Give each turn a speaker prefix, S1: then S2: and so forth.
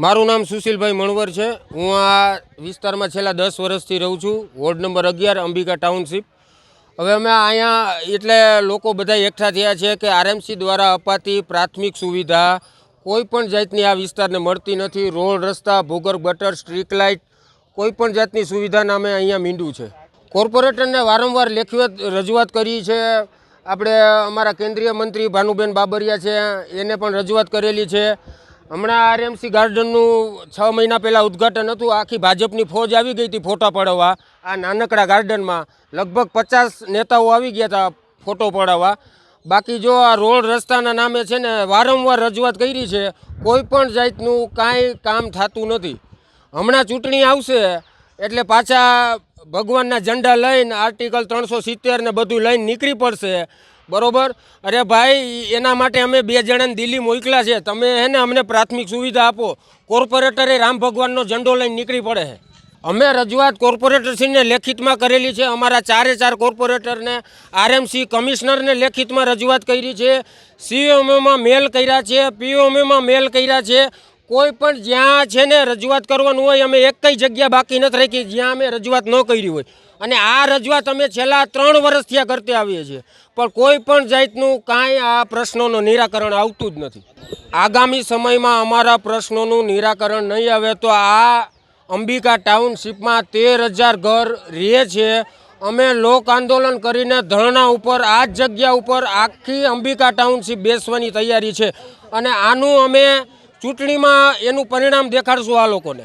S1: મારું નામ સુશીલભાઈ મણવર છે. હું આ વિસ્તારમાં છેલ્લા દસ વર્ષથી રહું છું. વોર્ડ નંબર અગિયાર, અંબિકા ટાઉનશીપ. હવે અમે અહીંયા એટલે લોકો બધા એકઠા થયા છે કે આરએમસી દ્વારા અપાતી પ્રાથમિક સુવિધા કોઈપણ જાતની આ વિસ્તારને મળતી નથી. રોડ, રસ્તા, ભૂગર્ભ, ગટર, સ્ટ્રીટ લાઇટ કોઈપણ જાતની સુવિધા નામે અહીંયા મીંડું છે. કોર્પોરેટરને વારંવાર લેખિત રજૂઆત કરી છે. આપણે અમારા કેન્દ્રીય મંત્રી ભાનુબેન બાબરિયા છે. એને પણ રજૂઆત કરેલી છે. હમણાં આરએમસી ગાર્ડનનું છ મહિના પહેલાં ઉદ્ઘાટન હતું. આખી ભાજપની ફોજ આવી ગઈ હતી ફોટા પડાવવા. આ નાનકડા ગાર્ડનમાં લગભગ પચાસ નેતાઓ આવી ગયા હતા ફોટો પડાવવા. બાકી જો આ રોડ રસ્તાના નામે છે ને, વારંવાર રજૂઆત કરી છે, કોઈ પણ જાતનું કાંઈ કામ થતું નથી. હમણાં ચૂંટણી આવશે એટલે પાછા ભગવાનના ઝંડા લઈને આર્ટિકલ ત્રણસો સિત્તેર ને બધું લઈને નીકળી પડશે. બરોબર? અરે ભાઈ, એના માટે અમે બે જણાને દિલ્હી મોકલ્યા છે. તમે હે ને અમને પ્રાથમિક સુવિધા આપો. કોર્પોરેટરે રામ ભગવાનનો ઝંડો લઈને નીકળી પડે છે. અમે રજૂઆત કોર્પોરેટરશ્રીને લેખિતમાં કરેલી છે. અમારા ચારે ચાર કોર્પોરેટરને આરએમસી કમિશનરને લેખિતમાં રજૂઆત કરી છે. સીઓએમએમાં મેલ કર્યા છે પીઓમએમાં મેલ કર્યા છે. કોઈ પણ જ્યાં છે ને રજૂઆત કરવાનું હોય, અમે એક કઈ જગ્યા બાકી નથી રાખી, જ્યાં અમે રજૂઆત ન કરી હોય. અને આ રજૂઆત અમે છેલ્લા ત્રણ વર્ષ થયા કરતી આવીએ છીએ. પણ કોઈ પણ જાતનું કાંઈ આ પ્રશ્નોનું નિરાકરણ આવતું જ નથી. આગામી સમયમાં અમારા પ્રશ્નોનું નિરાકરણ નહીં આવે તો આ અંબિકા ટાઉનશીપમાં તેર હજાર ઘર રહે છે. અમે લોક આંદોલન કરીને ધરણા ઉપર, આ જગ્યા ઉપર આખી અંબિકા ટાઉનશીપ બેસવાની તૈયારી છે. અને આનું અમે ચૂંટણીમાં એનું પરિણામ દેખાડશું આ લોકોને.